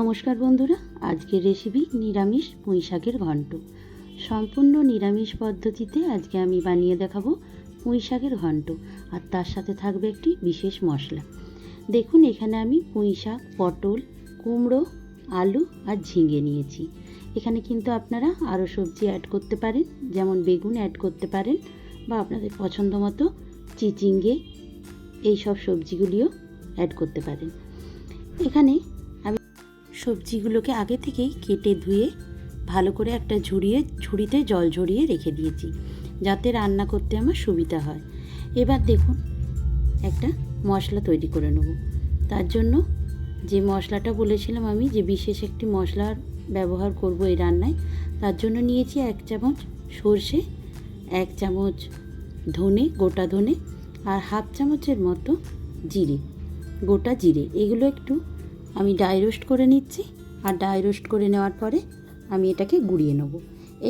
নমস্কার বন্ধুরা, আজকের রেসিপি নিরামিষ পুঁই শাকের ঘন্ট। সম্পূর্ণ নিরামিষ পদ্ধতিতে আজকে আমি বানিয়ে দেখাবো পুঁই শাকের ঘন্ট, আর তার সাথে থাকবে একটি বিশেষ মশলা। দেখুন, এখানে আমি পুঁই শাক পটল, কুমড়ো, আলু আর ঝিঙে নিয়েছি। এখানে কিন্তু আপনারা আরও সবজি অ্যাড করতে পারেন, যেমন বেগুন অ্যাড করতে পারেন, বা আপনাদের পছন্দ মতো চিচিঙ্গে এই সব সবজিগুলিও অ্যাড করতে পারেন। এখানে সবজিগুলোকে আগে থেকেই কেটে ধুয়ে ভালো করে একটা ঝুড়িয়ে, ঝুড়িতে জল ঝরিয়ে রেখে দিয়েছি, যাতে রান্না করতে আমার সুবিধা হয়। এবার দেখুন, একটা মশলা তৈরি করে নেব। তার জন্য যে মশলাটা বলেছিলাম আমি, যে বিশেষ একটি মশলার ব্যবহার করব এই রান্নায়, তার জন্য নিয়েছি এক চামচ সর্ষে, এক চামচ ধনে, গোটা ধনে, আর হাফ চামচের মতো জিরে, গোটা জিরে। এগুলো একটু আমি ডাই রোস্ট করে নিচ্ছি আর ডাই রোস্ট করে নেওয়ার পরে আমি এটাকে গুঁড়িয়ে নেব।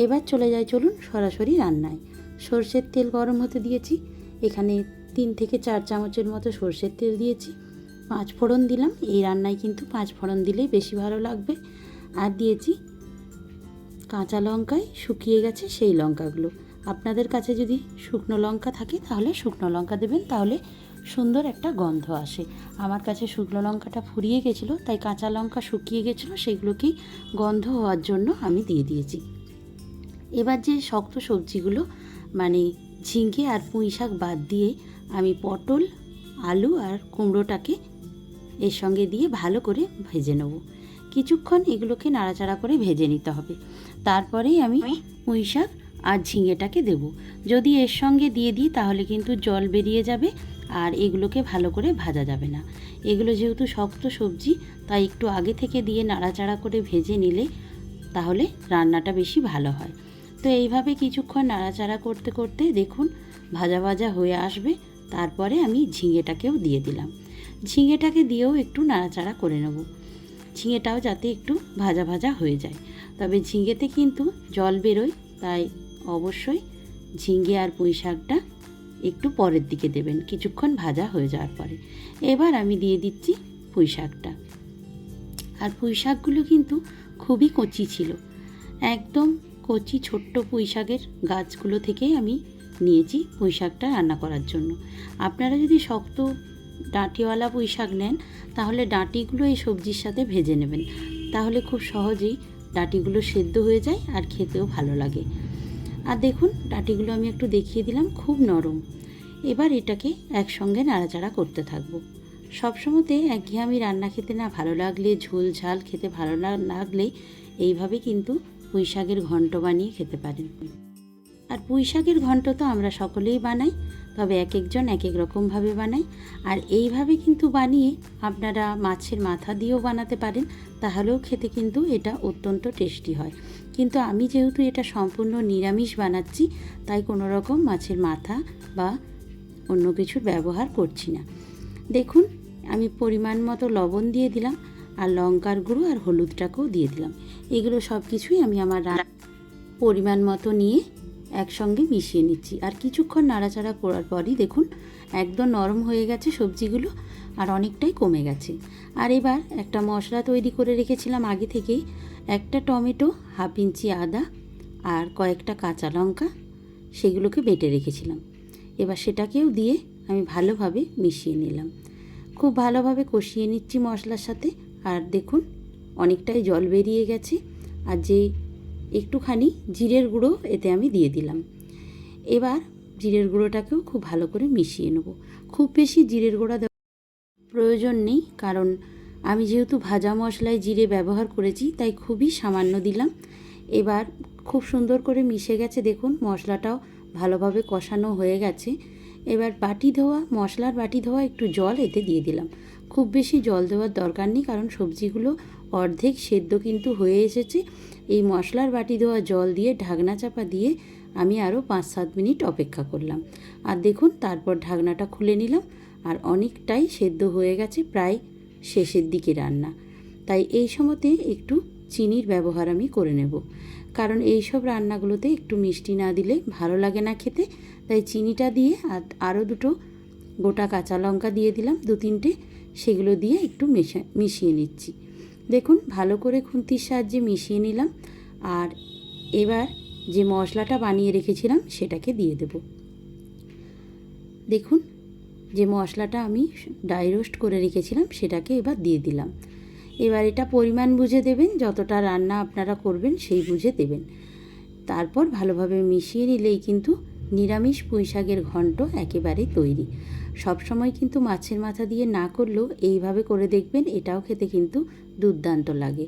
এবার চলে যাই চলুন সরাসরি রান্নায়। সর্ষের তেল গরম হতে দিয়েছি। এখানে তিন থেকে চার চামচের মতো সর্ষের তেল দিয়েছি। পাঁচ ফোড়ন দিলাম। এই রান্নায় কিন্তু পাঁচ ফোড়ন দিলেই বেশি ভালো লাগবে। আর দিয়েছি কাঁচা লঙ্কায় শুকিয়ে গেছে সেই লঙ্কাগুলো। আপনাদের কাছে যদি শুকনো লঙ্কা থাকে তাহলে শুকনো লঙ্কা দেবেন, তাহলে সুন্দর একটা গন্ধ আসে। আমার কাছে শুকনো লঙ্কাটা ফুরিয়ে গেছিল তাই কাঁচা লঙ্কা শুকিয়ে গেছিল সেগুলোকেই গন্ধ হওয়ার জন্য আমি দিয়ে দিয়েছি। এবার যে শক্ত সবজিগুলো মানে ঝিঙ্গে আর পুঁই শাক বাদ দিয়ে আমি পটল আলু আর কুমড়োটাকে এর সঙ্গে দিয়ে ভালো করে ভেজে নেব। কিছুক্ষণ এগুলোকে নাড়াচাড়া করে ভেজে নিতে হবে। তারপরেই আমি? পুঁই শাক আর ঝিঙেটাকে দেব। যদি এর সঙ্গে দিয়ে দিই তাহলে কিন্তু জল বেরিয়ে যাবে আর এগুলোকে ভালো করে ভাজা যাবে না। এগুলো যেহেতু শক্ত সবজি, তাই একটু আগে থেকে দিয়ে নাড়াচাড়া করে ভেজে নিলে তাহলে রান্নাটা বেশি ভালো হয়। তো এইভাবে কিছুক্ষণ নাড়াচাড়া করতে করতে দেখুন ভাজা ভাজা হয়ে আসবে। তারপরে আমি ঝিঙেটাকেও দিয়ে দিলাম। ঝিঙেটাকে দিয়েও একটু নাড়াচাড়া করে নেব। ঝিঙেটাও যাতে একটু ভাজা ভাজা হয়ে যায়। তবে ঝিঙেতে কিন্তু জল বেরোয়, তাই অবশ্যই ঝিঙে আর পুঁই শাকটা একটু পরের দিকে দেবেন, কিছুক্ষণ ভাজা হয়ে যাওয়ার পরে। এবার আমি দিয়ে দিচ্ছি পুঁই শাকটা। আর পুঁই শাকগুলো কিন্তু খুবই কচি ছিল। একদম কচি ছোট্ট পুঁই শাকের গাছগুলো থেকেই আমি নিয়েছি পুঁই শাকটা রান্না করার জন্য। আপনারা যদি শক্ত ডাঁটিওয়ালা পুঁই শাক নেন, তাহলে ডাঁটিগুলো এই সবজির সাথে ভেজে নেবেন। তাহলে খুব সহজেই ডাঁটিগুলো সেদ্ধ হয়ে যায় আর খেতেও ভালো লাগে। আর দেখুন, ডাঁটিগুলো আমি একটু দেখিয়ে দিলাম, খুব নরম। এবার এটাকে একসঙ্গে নাড়াচাড়া করতে থাকব। সবসময়তে একঘেয়েমি রান্না খেতে না ভালো লাগলে, ঝোল ঝাল খেতে ভালো না লাগলে, এইভাবে কিন্তু পুঁই শাকের ঘন্ট বানিয়ে খেতে পারেন। আর পুঁই শাকের ঘন্ট তো আমরা সকলেই বানাই তবে এক একজন এক এক রকমভাবে বানাই আর এইভাবে কিন্তু বানিয়ে আপনারা মাছের মাথা দিয়েও বানাতে পারেন, তাহলেও খেতে কিন্তু এটা অত্যন্ত টেস্টি হয়। কিন্তু আমি যেহেতু এটা সম্পূর্ণ নিরামিষ বানাচ্ছি, তাই কোনো রকম মাছের মাথা বা অন্য কিছুর ব্যবহার করছি না। দেখুন, আমি পরিমাণ মতো লবণ দিয়ে দিলাম, আর লঙ্কার গুঁড়ো আর হলুদটাকেও দিয়ে দিলাম। এগুলো সব কিছুই আমি আমার পরিমাণ মতো নিয়ে একসঙ্গে মিশিয়ে নিচ্ছি। আর কিছুক্ষণ নাড়াচাড়া করার পরই দেখুন, একদম নরম হয়ে গেছে সবজিগুলো আর অনেকটাই কমে গেছে। আর এবার একটা মশলা তৈরি করে রেখেছিলাম আগে থেকেই। একটা টমেটো, হাফ ইঞ্চি আদা আর কয়েকটা কাঁচা লঙ্কা সেগুলোকে বেটে রেখেছিলাম। এবার সেটাকেও দিয়ে আমি ভালোভাবে মিশিয়ে নিলাম। খুব ভালোভাবে কষিয়ে নিচ্ছি মশলার সাথে। আর দেখুন, অনেকটাই জল বেরিয়ে গেছে। আর যে একটুখানি জিরের গুঁড়ো এতে আমি দিয়ে দিলাম। এবার জিরের গুঁড়োটাকেও খুব ভালো করে মিশিয়ে নেব। খুব বেশি জিরের গুঁড়া দেওয়ার প্রয়োজন নেই, কারণ আমি যেহেতু ভাজা মশলায় জিরে ব্যবহার করেছি, তাই খুবই সামান্য দিলাম। এবার খুব সুন্দর করে মিশে গেছে, দেখুন মশলাটাও ভালোভাবে কষানো হয়ে গেছে। এবার বাটি ধোয়া, মশলার বাটি ধোয়া একটু জল এতে দিয়ে দিলাম। খুব বেশি জল দেওয়ার দরকার নেই, কারণ সবজিগুলো অর্ধেক সেদ্ধ কিন্তু হয়ে এসেছে। এই মশলার বাটি ধোয়া জল দিয়ে ঢাকনা চাপা দিয়ে আমি আরও পাঁচ সাত মিনিট অপেক্ষা করলাম। আর দেখুন, তারপর ঢাকনাটা খুলে নিলাম আর অনেকটাই সেদ্ধ হয়ে গেছে প্রায় শেষের দিকে রান্না। তাই এই সময়তে একটু চিনির ব্যবহার আমি করে নেব। কারণ এই সব রান্নাগুলোতে একটু মিষ্টি না দিলে ভালো লাগে না খেতে। তাই চিনিটা দিয়ে আর আরও দুটো গোটা কাঁচা লঙ্কা দিয়ে দিলাম দু তিনটে সেগুলো দিয়ে একটু মেশা, মিশিয়ে নিচ্ছি। দেখুন, ভালো করে খুন্তির সাহায্যে মিশিয়ে নিলাম আর এবার যে মশলাটা বানিয়ে রেখেছিলাম সেটাকে দিয়ে দেব। দেখুন, যে মশলাটা আমি ডাই রোস্ট করে রেখেছিলাম সেটাকে এবার দিয়ে দিলাম। এবার এটা পরিমাণ বুঝে দেবেন, যতটা রান্না আপনারা করবেন সেই বুঝে দেবেন। তারপর ভালোভাবে মিশিয়ে নিলেই কিন্তু নিরামিষ পুঁইশাকের ঘন্ট একেবারে তৈরি। সবসময় কিন্তু মাছের মাথা দিয়ে না করলেও এইভাবে করে দেখবেন, এটাও খেতে কিন্তু দুর্দান্ত লাগে।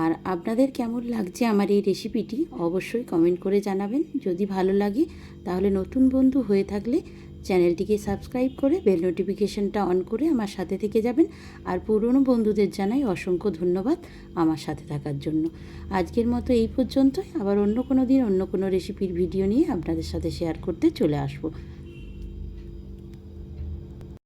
আর আপনাদের কেমন লাগছে আমার এই রেসিপিটি অবশ্যই কমেন্ট করে জানাবেন। যদি ভালো লাগে, তাহলে নতুন বন্ধু হয়ে থাকলে চ্যানেলটিকে সাবস্ক্রাইব করে বেল নোটিফিকেশনটা অন করে আমার সাথে থেকে যাবেন। আর পুরনো বন্ধুদের জানাই অসংখ্য ধন্যবাদ আমার সাথে থাকার জন্য। আজকের মতো এই পর্যন্তই। আবার অন্য কোনো দিন অন্য কোনো রেসিপির ভিডিও নিয়ে আপনাদের সাথে শেয়ার করতে চলে আসব।